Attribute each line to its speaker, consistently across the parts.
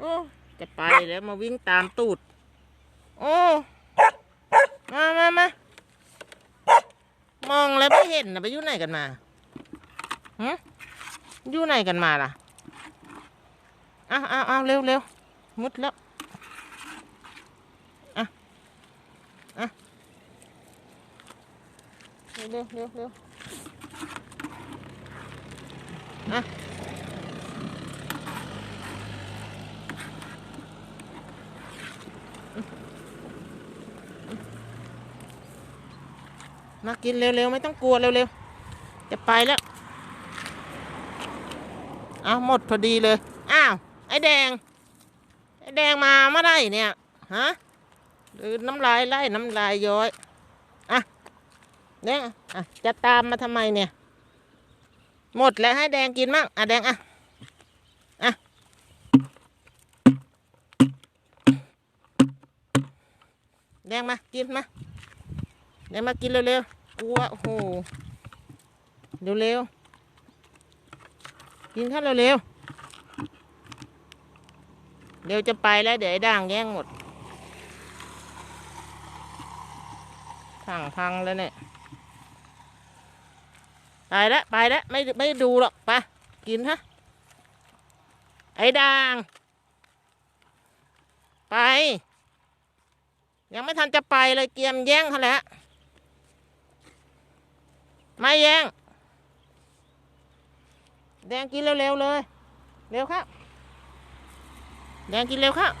Speaker 1: โอ้ จะไปแล้วมาวิ่งตามตูด โอ้ มามามา มองแล้วไม่เห็นนะไปอยู่ไหนกันมาหึอยู่ไหนกันมาล่ะอ้าวอ้าวอ้าวเร็วเร็วมุดแล้วอะอะเร็วเร็วเร็วเร็วอะ มากินเร็วๆ ไม่ต้องกลัวเร็วๆ จะไปแล้ว เอาหมดพอดีเลย อ้าว ไอ้แดง ไอ้แดงมาเมื่อไรเนี่ย ฮะหรือน้ำลายไล่น้ำลายย้อย อะ เนี่ยอะ จะตามมาทำไมเนี่ย หมดแล้วให้แดงกินมั่งอะแดงอะ แดงมา กินมาเดี๋ยวมากินเร็วๆกลัวโอ้โหเร็วๆกินข้าวเร็วๆเดี๋ยวจะไปแล้วเดี๋ยวไอ้ด่างแย่งหมดพังพังแล้วเนี่ยไปแล้วไปแล้วไม่ไม่ดูหรอกไปกินฮะไอ้ด่าง ไป ยังไม่ทันจะไปเลยเกียมแย่งเขาแล้วไม่แย่ง แดงกินเร็วๆเลย เร็วครับ แดงกินเร็วครับ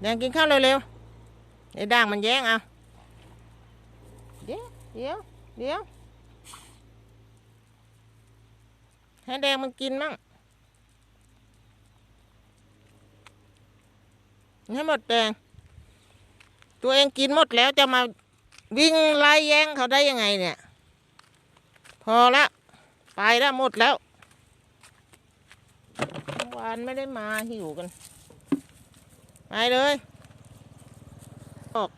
Speaker 1: แดงกินข้าวเร็วๆไอ้ด่างมันแย่งเอาเดี๋ยวเดี๋ยวเดี๋ยวให้แดงมันกินมั่ง ให้หมดแดง ตัวเองกินหมดแล้วจะมาวิ่งไล่แย่งเขาได้ยังไงเนี่ย พอละ ไปแล้วหมดแล้ววานไม่ได้มาหิวกัน ไปเลยออก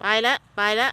Speaker 1: ไปแล้ว ไปแล้ว